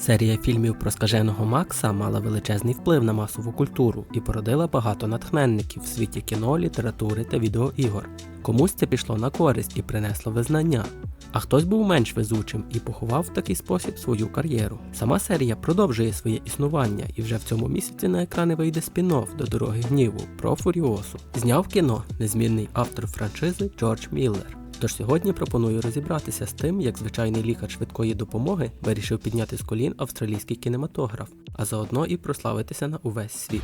Серія фільмів про скаженого Макса мала величезний вплив на масову культуру і породила багато натхненників в світі кіно, літератури та відеоігор. Комусь це пішло на користь і принесло визнання. А хтось був менш везучим і поховав в такий спосіб свою кар'єру. Сама серія продовжує своє існування, і вже в цьому місяці на екрани вийде спін-офф до дороги гніву про Фуріосу. Зняв кіно незмінний автор франшизи Джордж Міллер. Тож сьогодні пропоную розібратися з тим, як звичайний лікар швидкої допомоги вирішив підняти з колін австралійський кінематограф, а заодно і прославитися на увесь світ.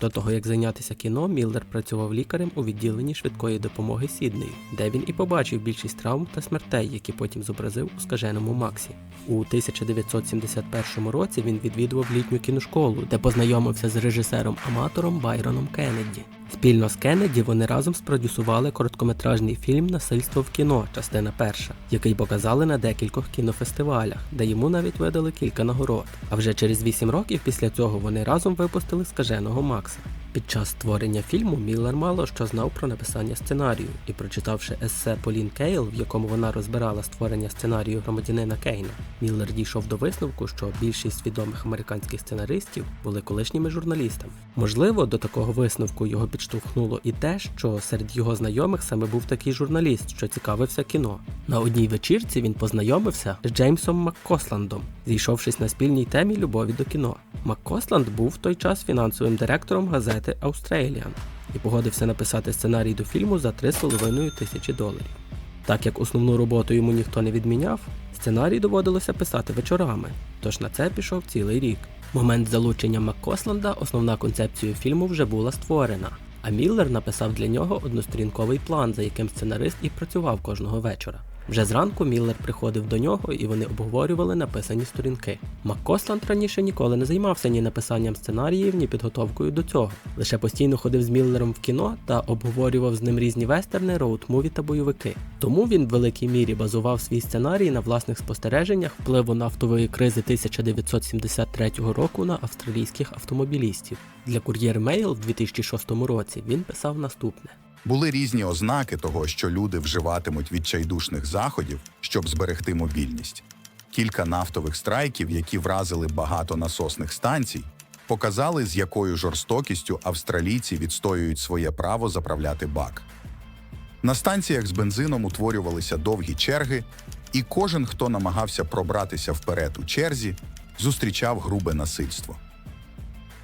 До того як зайнятися кіно, Міллер працював лікарем у відділенні швидкої допомоги Сіднею, де він і побачив більшість травм та смертей, які потім зобразив у скаженому Максі. У 1971 році він відвідував літню кіношколу, де познайомився з режисером-аматором Байроном Кеннеді. Спільно з Кеннеді вони разом спродюсували короткометражний фільм Насильство в кіно, частина перша, який показали на декількох кінофестивалях, де йому навіть видали кілька нагород. А вже через 8 років після цього вони разом випустили скаженого Макса. Jackson. Під час створення фільму Міллер мало що знав про написання сценарію, і прочитавши есе Полін Кейл, в якому вона розбирала створення сценарію громадянина Кейна, Міллер дійшов до висновку, що більшість відомих американських сценаристів були колишніми журналістами. Можливо, до такого висновку його підштовхнуло і те, що серед його знайомих саме був такий журналіст, що цікавився кіно. На одній вечірці він познайомився з Джеймсом Маккосландом, зійшовшись на спільній темі любові до кіно. Маккосланд був в той час фінансовим директором газети Australian і погодився написати сценарій до фільму за 3,5 тисячі доларів. Так як основну роботу йому ніхто не відміняв, сценарій доводилося писати вечорами, тож на це пішов цілий рік. Момент залучення Маккосланда основна концепція фільму вже була створена, а Міллер написав для нього однострінковий план, за яким сценарист і працював кожного вечора. Вже зранку Міллер приходив до нього і вони обговорювали написані сторінки. Маккосланд раніше ніколи не займався ні написанням сценаріїв, ні підготовкою до цього. Лише постійно ходив з Міллером в кіно та обговорював з ним різні вестерни, роуд-муві та бойовики. Тому він в великій мірі базував свій сценарій на власних спостереженнях впливу нафтової кризи 1973 року на австралійських автомобілістів. Для Courier Mail в 2006 році він писав наступне. Були різні ознаки того, що люди вживатимуть відчайдушних заходів, щоб зберегти мобільність. Кілька нафтових страйків, які вразили багато насосних станцій, показали, з якою жорстокістю австралійці відстоюють своє право заправляти бак. На станціях з бензином утворювалися довгі черги, і кожен, хто намагався пробратися вперед у черзі, зустрічав грубе насильство.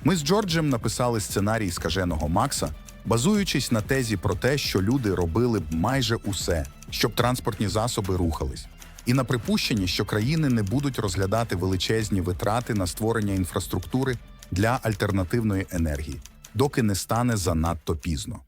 Ми з Джорджем написали сценарій скаженого Макса, базуючись на тезі про те, що люди робили б майже усе, щоб транспортні засоби рухались, і на припущенні, що країни не будуть розглядати величезні витрати на створення інфраструктури для альтернативної енергії, доки не стане занадто пізно.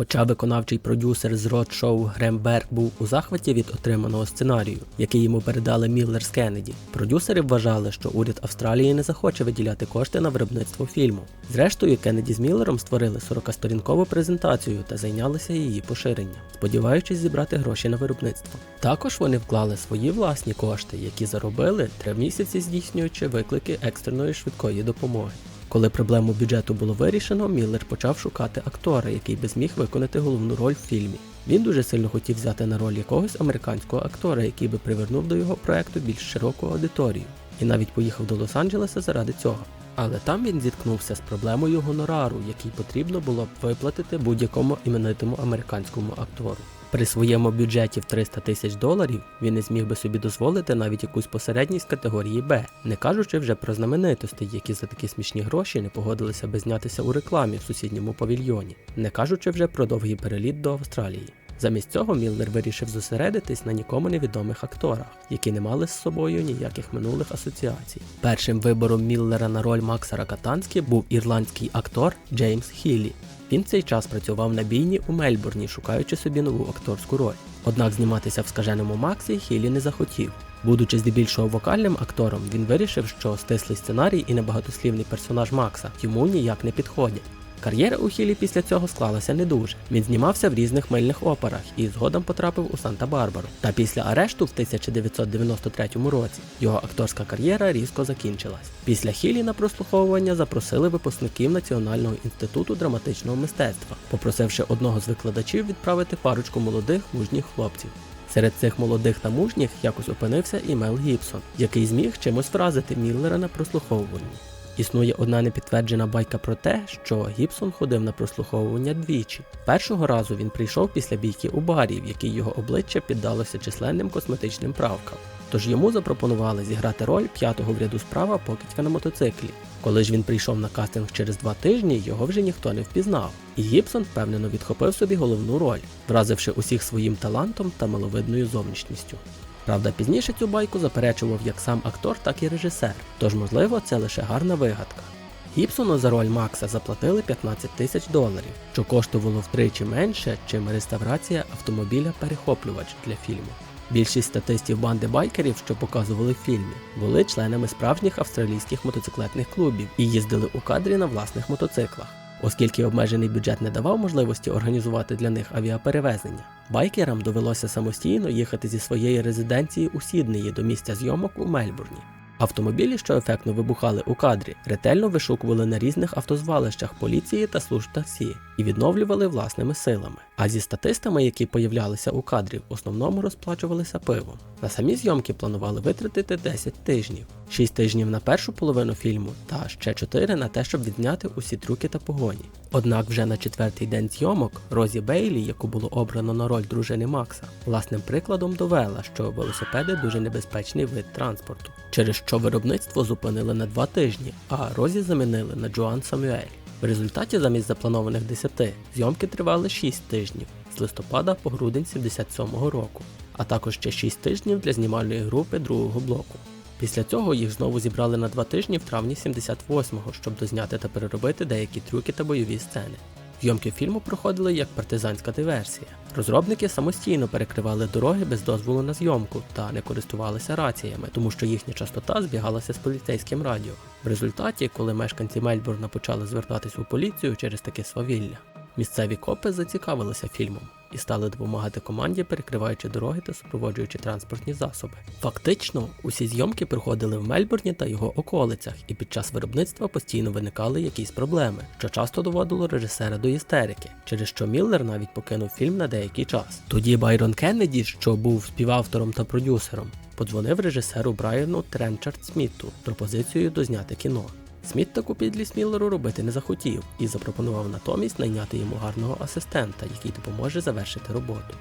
Хоча виконавчий продюсер з род-шоу Грем Берг був у захваті від отриманого сценарію, який йому передали Міллер з Кеннеді, продюсери вважали, що уряд Австралії не захоче виділяти кошти на виробництво фільму. Зрештою, Кеннеді з Міллером створили 40-сторінкову презентацію та зайнялися її поширенням, сподіваючись зібрати гроші на виробництво. Також вони вклали свої власні кошти, які заробили три місяці здійснюючи виклики екстреної швидкої допомоги. Коли проблему бюджету було вирішено, Міллер почав шукати актора, який би зміг виконати головну роль в фільмі. Він дуже сильно хотів взяти на роль якогось американського актора, який би привернув до його проекту більш широку аудиторію, і навіть поїхав до Лос-Анджелеса заради цього. Але там він зіткнувся з проблемою гонорару, який потрібно було б виплатити будь-якому іменитому американському актору. При своєму бюджеті в 300 тисяч доларів він не зміг би собі дозволити навіть якусь посередність категорії Б, не кажучи вже про знаменитості, які за такі смішні гроші не погодилися би знятися у рекламі в сусідньому павільйоні, не кажучи вже про довгий переліт до Австралії. Замість цього Міллер вирішив зосередитись на нікому невідомих акторах, які не мали з собою ніяких минулих асоціацій. Першим вибором Міллера на роль Макса Ракатанські був ірландський актор Джеймс Хіллі. Він цей час працював на бійні у Мельбурні, шукаючи собі нову акторську роль. Однак зніматися в скаженому Максі Хілі не захотів. Будучи здебільшого вокальним актором, він вирішив, що стислий сценарій і небагатослівний персонаж Макса йому ніяк не підходять. Кар'єра у Хілі після цього склалася не дуже. Він знімався в різних мильних операх і згодом потрапив у Санта-Барбару. Та після арешту в 1993 році його акторська кар'єра різко закінчилась. Після Хілі на прослуховування запросили випускників Національного інституту драматичного мистецтва, попросивши одного з викладачів відправити парочку молодих мужніх хлопців. Серед цих молодих та мужніх якось опинився і Мел Гібсон, який зміг чимось вразити Міллера на прослуховуванні. Існує одна непідтверджена байка про те, що Гібсон ходив на прослуховування двічі. Першого разу він прийшов після бійки у барі, в якій його обличчя піддалося численним косметичним правкам. Тож йому запропонували зіграти роль п'ятого в ряду справа покидька на мотоциклі. Коли ж він прийшов на кастинг через два тижні, його вже ніхто не впізнав, і Гібсон впевнено відхопив собі головну роль, вразивши усіх своїм талантом та миловидною зовнішністю. Правда, пізніше цю байку заперечував як сам актор, так і режисер, тож, можливо, це лише гарна вигадка. Гібсону за роль Макса заплатили 15 тисяч доларів, що коштувало втричі менше, чим реставрація автомобіля перехоплювач для фільму. Більшість статистів банди байкерів, що показували в фільмі, були членами справжніх австралійських мотоциклетних клубів і їздили у кадрі на власних мотоциклах. Оскільки обмежений бюджет не давав можливості організувати для них авіаперевезення, байкерам довелося самостійно їхати зі своєї резиденції у Сіднеї до місця зйомок у Мельбурні. Автомобілі, що ефектно вибухали у кадрі, ретельно вишукували на різних автозвалищах поліції та служб таксі і відновлювали власними силами. А зі статистами, які появлялися у кадрі, в основному розплачувалися пивом. На самі зйомки планували витратити 10 тижнів, 6 тижнів на першу половину фільму та ще 4 на те, щоб відзняти усі трюки та погоні. Однак вже на четвертий день зйомок Розі Бейлі, яку було обрано на роль дружини Макса, власним прикладом довела, що велосипеди дуже небезпечний вид транспорту, через що виробництво зупинили на 2 тижні, а Розі замінили на Джоан Самюель. В результаті замість запланованих 10 зйомки тривали 6 тижнів з листопада по грудень 77-го року, а також ще 6 тижнів для знімальної групи другого блоку. Після цього їх знову зібрали на 2 тижні в травні 78-го, щоб дозняти та переробити деякі трюки та бойові сцени. Зйомки фільму проходили як партизанська диверсія. Розробники самостійно перекривали дороги без дозволу на зйомку та не користувалися раціями, тому що їхня частота збігалася з поліцейським радіо. В результаті, коли мешканці Мельбурна почали звертатись у поліцію через таке свавілля, місцеві копи зацікавилися фільмом і стали допомагати команді, перекриваючи дороги та супроводжуючи транспортні засоби. Фактично, усі зйомки проходили в Мельбурні та його околицях, і під час виробництва постійно виникали якісь проблеми, що часто доводило режисера до істерики, через що Міллер навіть покинув фільм на деякий час. Тоді Байрон Кеннеді, що був співавтором та продюсером, подзвонив режисеру Брайану Тренчард Сміту пропозицією дозняти кіно. Сміт таку підлість Міллеру робити не захотів і запропонував натомість найняти йому гарного асистента, який допоможе завершити роботу.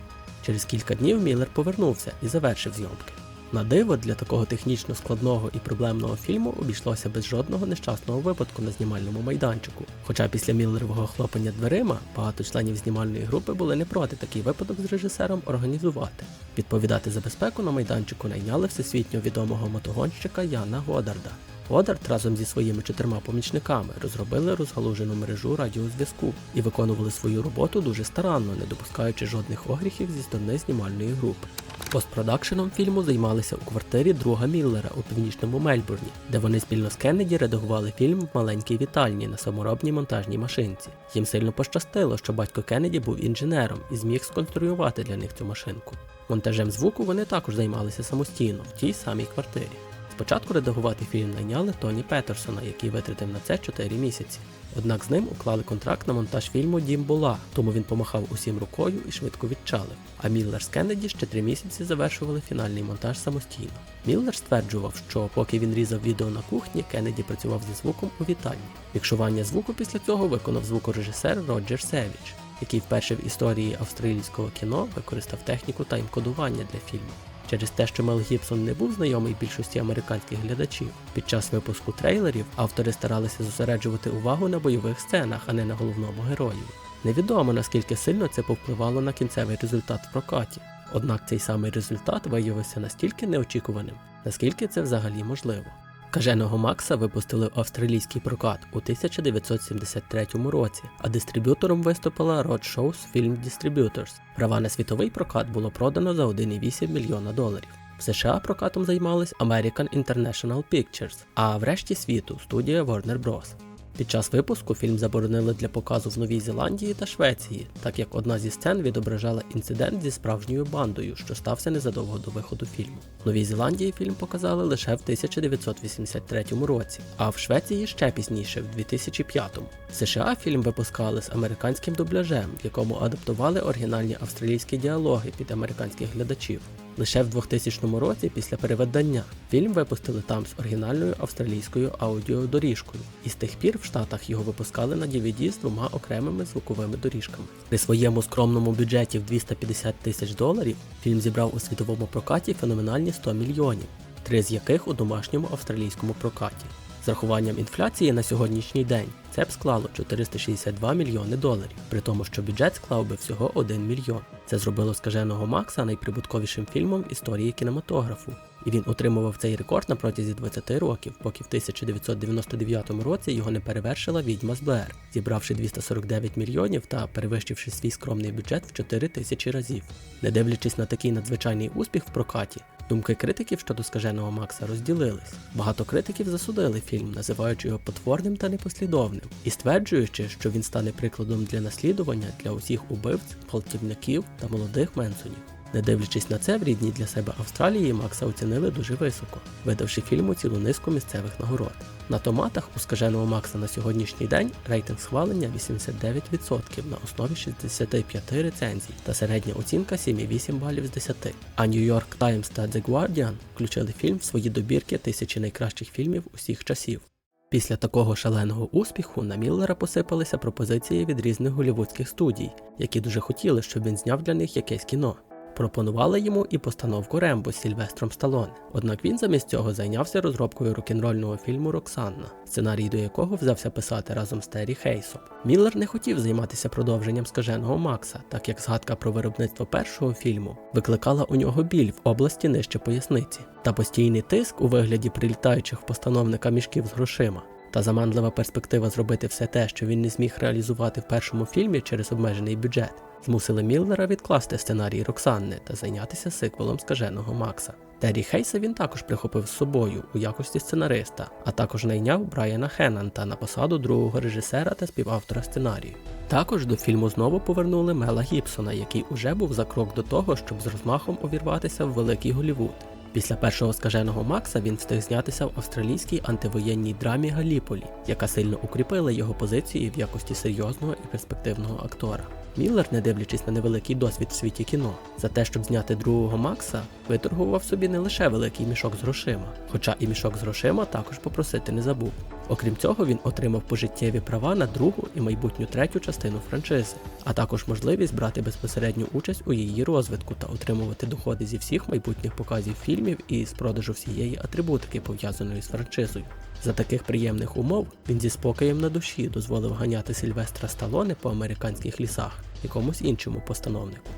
Через кілька днів Міллер повернувся і завершив зйомки. На диво для такого технічно складного і проблемного фільму обійшлося без жодного нещасного випадку на знімальному майданчику. Хоча після Міллерового хлопання дверима багато членів знімальної групи були не проти такий випадок з режисером організувати. Відповідати за безпеку на майданчику найняли всесвітньо відомого мотогонщика Яна Годарда. Годард разом зі своїми чотирма помічниками розробили розгалужену мережу радіозв'язку і виконували свою роботу дуже старанно, не допускаючи жодних огріхів зі сторони знімальної групи. Постпродакшеном фільму займалися у квартирі друга Міллера у північному Мельбурні, де вони спільно з Кеннеді редагували фільм в маленькій вітальні на саморобній монтажній машинці. Їм сильно пощастило, що батько Кеннеді був інженером і зміг сконструювати для них цю машинку. Монтажем звуку вони також займалися самостійно в тій самій квартирі. Спочатку редагувати фільм найняли Тоні Петерсона, який витратив на це 4 місяці. Однак з ним уклали контракт на монтаж фільму Дім була, тому він помахав усім рукою і швидко відчалив. А Міллер з Кеннеді ще три місяці завершували фінальний монтаж самостійно. Міллер стверджував, що поки він різав відео на кухні, Кеннеді працював зі звуком у вітальні. Мікшування звуку після цього виконав звукорежисер Роджер Севіч, який вперше в історії австралійського кіно використав техніку таймкодування для фільму. Через те, що Мел Гібсон не був знайомий більшості американських глядачів, під час випуску трейлерів автори старалися зосереджувати увагу на бойових сценах, а не на головному герої. Невідомо наскільки сильно це повпливало на кінцевий результат в прокаті. Однак цей самий результат виявився настільки неочікуваним, наскільки це взагалі можливо. Каженого Макса випустили в австралійський прокат у 1973 році, а дистриб'ютором виступила Road Shows Film Distributors. Права на світовий прокат було продано за 1,8 мільйона доларів. В США прокатом займались American International Pictures, а в решті світу студія Warner Bros. Під час випуску фільм заборонили для показу в Новій Зеландії та Швеції, так як одна зі сцен відображала інцидент зі справжньою бандою, що стався незадовго до виходу фільму. В Новій Зеландії фільм показали лише в 1983 році, а в Швеції ще пізніше, в 2005. В США фільм випускали з американським дубляжем, в якому адаптували оригінальні австралійські діалоги під американських глядачів. Лише в 2000 році, після переведення, фільм випустили там з оригінальною австралійською аудіодоріжкою, і з тих пір в Штатах його випускали на DVD з двома окремими звуковими доріжками. При своєму скромному бюджеті в 250 тисяч доларів фільм зібрав у світовому прокаті феноменальні 100 мільйонів, три з яких у домашньому австралійському прокаті. З рахуванням інфляції на сьогоднішній день це б склало 462 мільйони доларів, при тому, що бюджет склав би всього 1 мільйон. Це зробило скаженого Макса найприбутковішим фільмом в історії кінематографу. І він утримував цей рекорд на протязі 20 років, поки в 1999 році його не перевершила відьма з Блер, зібравши 249 мільйонів та перевищивши свій скромний бюджет в 4 тисячі разів. Не дивлячись на такий надзвичайний успіх в прокаті, думки критиків щодо скаженого Макса розділились. Багато критиків засудили фільм, називаючи його потворним та непослідовним, і стверджуючи, що він стане прикладом для наслідування для усіх убивць, гвалтівників та молодих Менсонів. Не дивлячись на це, в рідній для себе Австралії Макса оцінили дуже високо, видавши фільму цілу низку місцевих нагород. На томатах у скаженого Макса на сьогоднішній день рейтинг схвалення 89% на основі 65 рецензій та середня оцінка 7,8 балів з 10. А New York Times та The Guardian включили фільм в свої добірки тисячі найкращих фільмів усіх часів. Після такого шаленого успіху на Міллера посипалися пропозиції від різних голівудських студій, які дуже хотіли, щоб він зняв для них якесь кіно. Пропонували йому і постановку Рембо з Сільвестром Сталоне. Однак він замість цього зайнявся розробкою рок-н-рольного фільму Роксанна, сценарій до якого взявся писати разом з Террі Хейсом. Міллер не хотів займатися продовженням скаженого Макса, так як згадка про виробництво першого фільму викликала у нього біль в області нижче поясниці, та постійний тиск у вигляді прилітаючих постановника мішків з грошима. Та заманлива перспектива зробити все те, що він не зміг реалізувати в першому фільмі через обмежений бюджет, змусили Міллера відкласти сценарій Роксанни та зайнятися сиквелом скаженого Макса. Террі Хейса він також прихопив з собою у якості сценариста, а також найняв Брайана Хеннанта на посаду другого режисера та співавтора сценарію. Також до фільму знову повернули Мела Гібсона, який уже був за крок до того, щоб з розмахом увірватися в великий Голівуд. Після першого скаженого Макса він встиг знятися в австралійській антивоєнній драмі Галіполі, яка сильно укріпила його позиції в якості серйозного і перспективного актора. Міллер, не дивлячись на невеликий досвід в світі кіно, за те, щоб зняти другого Макса, виторгував собі не лише великий мішок з грошима, хоча і мішок з грошима також попросити не забув. Окрім цього, він отримав пожиттєві права на другу і майбутню третю частину франшизи, а також можливість брати безпосередню участь у її розвитку та отримувати доходи зі всіх майбутніх показів фільмів і з продажу всієї атрибутики, пов'язаної з франшизою. За таких приємних умов він зі спокоєм на душі дозволив ганяти Сильвестра Сталоне по американських лісах якомусь іншому постановнику.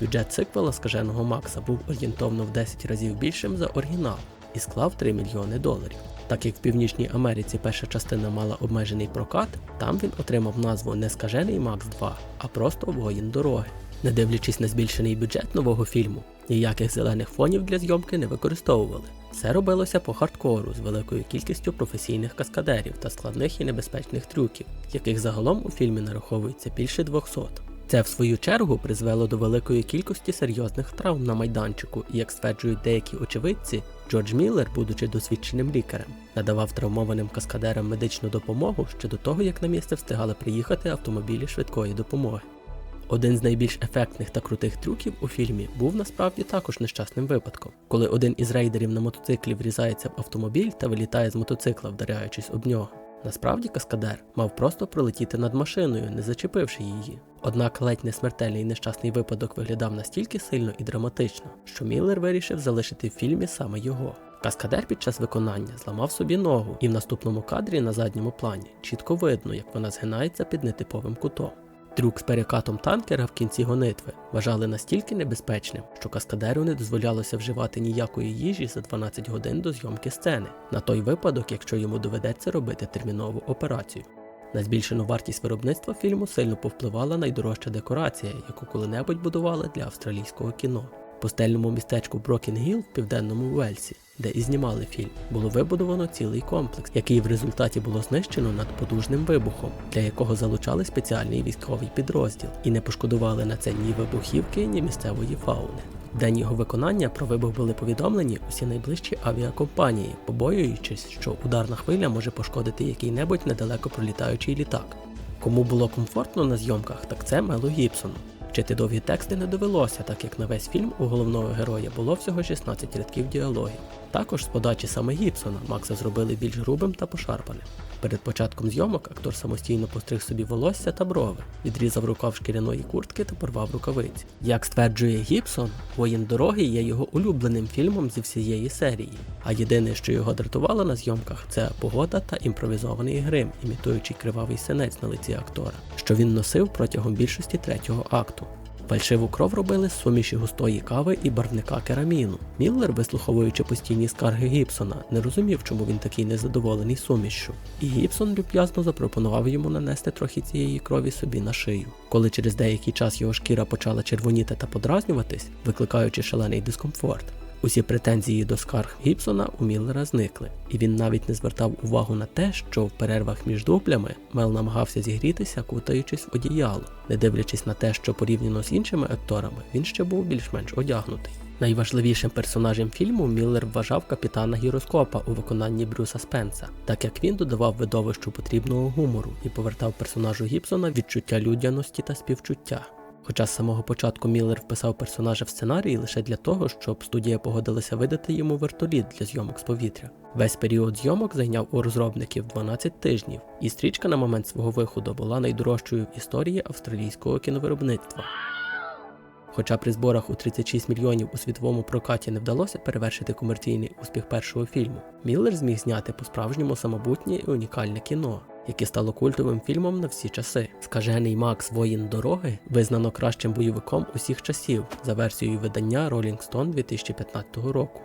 Бюджет сиквела скаженого Макса був орієнтовно в 10 разів більшим за оригінал і склав 3 мільйони доларів. Так як в Північній Америці перша частина мала обмежений прокат, там він отримав назву не скажений Макс 2, а просто Воїн дороги. Не дивлячись на збільшений бюджет нового фільму, ніяких зелених фонів для зйомки не використовували. Все робилося по хардкору з великою кількістю професійних каскадерів та складних і небезпечних трюків, яких загалом у фільмі нараховується більше 200. Це в свою чергу призвело до великої кількості серйозних травм на майданчику, і як стверджують деякі очевидці, Джордж Міллер, будучи досвідченим лікарем, надавав травмованим каскадерам медичну допомогу ще до того, як на місце встигали приїхати автомобілі швидкої допомоги. Один з найбільш ефектних та крутих трюків у фільмі був насправді також нещасним випадком, коли один із рейдерів на мотоциклі врізається в автомобіль та вилітає з мотоцикла, вдаряючись об нього. Насправді каскадер мав просто пролетіти над машиною, не зачепивши її. Однак ледь не смертельний нещасний випадок виглядав настільки сильно і драматично, що Міллер вирішив залишити в фільмі саме його. Каскадер під час виконання зламав собі ногу, і в наступному кадрі на задньому плані чітко видно, як вона згинається під нетиповим кутом. Трюк з перекатом танкера в кінці гонитви вважали настільки небезпечним, що каскадеру не дозволялося вживати ніякої їжі за 12 годин до зйомки сцени, на той випадок, якщо йому доведеться робити термінову операцію. На збільшену вартість виробництва фільму сильно повпливала найдорожча декорація, яку коли-небудь будували для австралійського кіно. Пустельному містечку Брокінгіл в південному Уельсі, де і знімали фільм, було вибудовано цілий комплекс, який в результаті було знищено над потужним вибухом, для якого залучали спеціальний військовий підрозділ, і не пошкодували на це ні вибухівки, ні місцевої фауни. В день його виконання про вибух були повідомлені усі найближчі авіакомпанії, побоюючись, що ударна хвиля може пошкодити який-небудь недалеко пролітаючий літак. Кому було комфортно на зйомках, так це Мелу Гібсону. Вчити довгі тексти не довелося, так як на весь фільм у головного героя було всього 16 рядків діалогів. Також з подачі саме Гібсона Макса зробили більш грубим та пошарпаним. Перед початком зйомок актор самостійно постриг собі волосся та брови, відрізав рукав шкіряної куртки та порвав рукавиці. Як стверджує Гібсон, воїн дороги є його улюбленим фільмом зі всієї серії. А єдине, що його дратувало на зйомках, це погода та імпровізований грим, імітуючий кривавий синець на лиці актора, що він носив протягом більшості третього акту. Фальшиву кров робили з суміші густої кави і барвника кераміну. Міллер, вислуховуючи постійні скарги Гібсона, не розумів, чому він такий незадоволений сумішшю. І Гібсон люб'язно запропонував йому нанести трохи цієї крові собі на шию. Коли через деякий час його шкіра почала червоніти та подразнюватись, викликаючи шалений дискомфорт. Усі претензії до скарг Гібсона у Міллера зникли, і він навіть не звертав увагу на те, що в перервах між дублями Мел намагався зігрітися, кутаючись в одіяло, не дивлячись на те, що порівняно з іншими акторами він ще був більш-менш одягнутий. Найважливішим персонажем фільму Міллер вважав капітана гіроскопа у виконанні Брюса Спенса, так як він додавав видовищу потрібного гумору і повертав персонажу Гібсона відчуття людяності та співчуття. Хоча з самого початку Міллер вписав персонажа в сценарій лише для того, щоб студія погодилася видати йому вертоліт для зйомок з повітря. Весь період зйомок зайняв у розробників 12 тижнів, і стрічка на момент свого виходу була найдорожчою в історії австралійського кіновиробництва. Хоча при зборах у 36 мільйонів у світовому прокаті не вдалося перевершити комерційний успіх першого фільму, Міллер зміг зняти по-справжньому самобутнє і унікальне кіно, яке стало культовим фільмом на всі часи. Скажений Макс Воїн дороги визнано кращим бойовиком усіх часів за версією видання Rolling Stone 2015 року.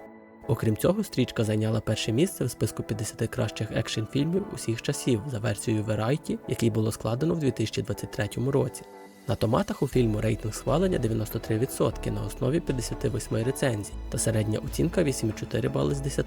Окрім цього, стрічка зайняла перше місце в списку 50 кращих екшн фільмів усіх часів за версією Variety, який було складено в 2023 році. На томатах у фільму рейтинг схвалення 93% на основі 58 рецензій та середня оцінка 8,4 бали з 10.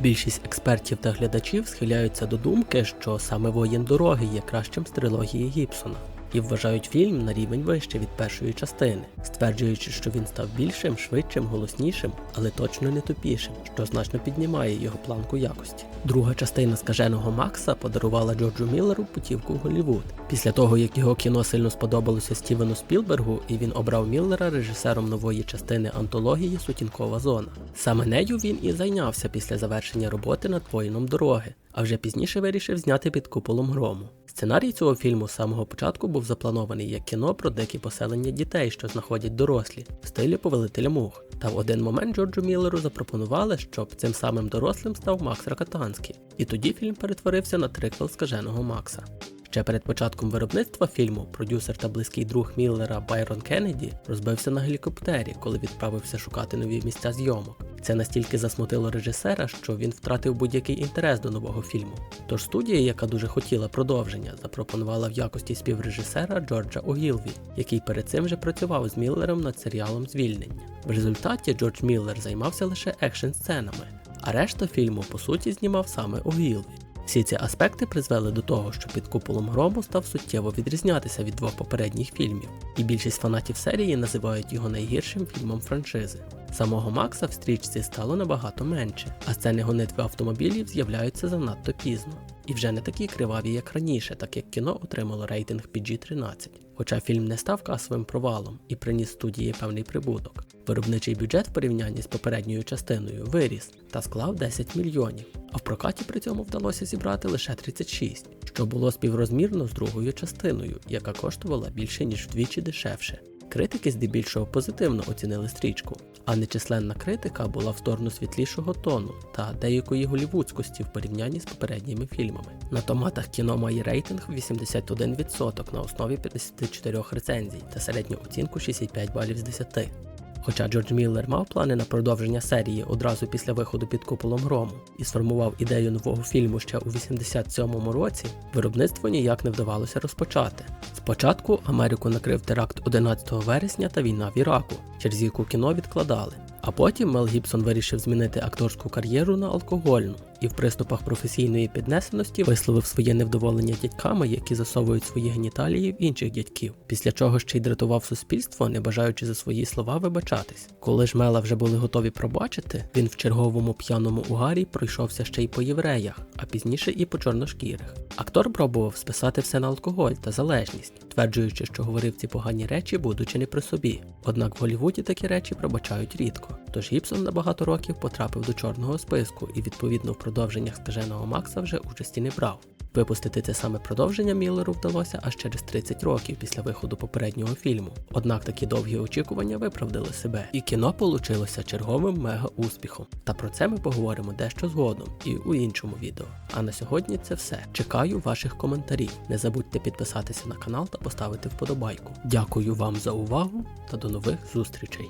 Більшість експертів та глядачів схиляються до думки, що саме воєн дороги є кращим з трилогії Гібсона. І вважають фільм на рівень вище від першої частини, стверджуючи, що він став більшим, швидшим, голоснішим, але точно не тупішим, що значно піднімає його планку якості. Друга частина скаженого Макса подарувала Джорджу Міллеру путівку в Голлівуд. Після того, як його кіно сильно сподобалося Стівену Спілбергу, і він обрав Міллера режисером нової частини антології Сутінкова зона. Саме нею він і зайнявся після завершення роботи над воїном дороги, а вже пізніше вирішив зняти під куполом грому. Сценарій цього фільму з самого початку був запланований як кіно про дикі поселення дітей, що знаходять дорослі, в стилі повелителя мух. Та в один момент Джорджу Міллеру запропонували, щоб цим самим дорослим став Макс Ракатанський. І тоді фільм перетворився на триквел скаженого Макса. Ще перед початком виробництва фільму продюсер та близький друг Міллера Байрон Кеннеді розбився на гелікоптері, коли відправився шукати нові місця зйомок. Це настільки засмутило режисера, що він втратив будь-який інтерес до нового фільму. Тож студія, яка дуже хотіла продовження, запропонувала в якості співрежисера Джорджа Огілві, який перед цим вже працював з Міллером над серіалом Звільнення. В результаті Джордж Міллер займався лише екшн сценами, а решта фільму по суті знімав саме Огілві. Всі ці аспекти призвели до того, що під куполом грому став суттєво відрізнятися від двох попередніх фільмів, і більшість фанатів серії називають його найгіршим фільмом франшизи. Самого Макса в стрічці стало набагато менше, а сцени гонитви автомобілів з'являються занадто пізно. І вже не такі криваві, як раніше, так як кіно отримало рейтинг PG-13. Хоча фільм не став касовим провалом і приніс студії певний прибуток. Виробничий бюджет в порівнянні з попередньою частиною виріс та склав 10 мільйонів, а в прокаті при цьому вдалося зібрати лише 36, що було співрозмірно з другою частиною, яка коштувала більше ніж вдвічі дешевше. Критики здебільшого позитивно оцінили стрічку, а нечисленна критика була в сторону світлішого тону та деякої голівудськості в порівнянні з попередніми фільмами. На томатах кіно має рейтинг 81% на основі 54 рецензій та середню оцінку 65 балів з 10. Хоча Джордж Міллер мав плани на продовження серії одразу після виходу під куполом грому і сформував ідею нового фільму ще у 87-му році, виробництво ніяк не вдавалося розпочати. Спочатку Америку накрив теракт 11 вересня та війна в Іраку, через яку кіно відкладали. А потім Мел Гібсон вирішив змінити акторську кар'єру на алкогольну і в приступах професійної піднесеності висловив своє невдоволення дядьками, які засовують свої геніталії в інших дядьків, після чого ще й дратував суспільство, не бажаючи за свої слова вибачатись. Коли ж мела вже були готові пробачити, він в черговому п'яному угарі пройшовся ще й по євреях, а пізніше і по чорношкірих. Актор пробував списати все на алкоголь та залежність, тверджуючи, що говорив ці погані речі, будучи не при собі. Однак в Голлівуді такі речі пробачають рідко. Тож Гібсон на багато років потрапив до чорного списку і відповідно в продовженнях скаженого Макса вже участі не брав. Випустити це саме продовження Міллеру вдалося аж через 30 років після виходу попереднього фільму. Однак такі довгі очікування виправдали себе, і кіно получилося черговим мега успіхом. Та про це ми поговоримо дещо згодом і у іншому відео. А на сьогодні це все. Чекаю ваших коментарів. Не забудьте підписатися на канал та поставити вподобайку. Дякую вам за увагу та до нових зустрічей.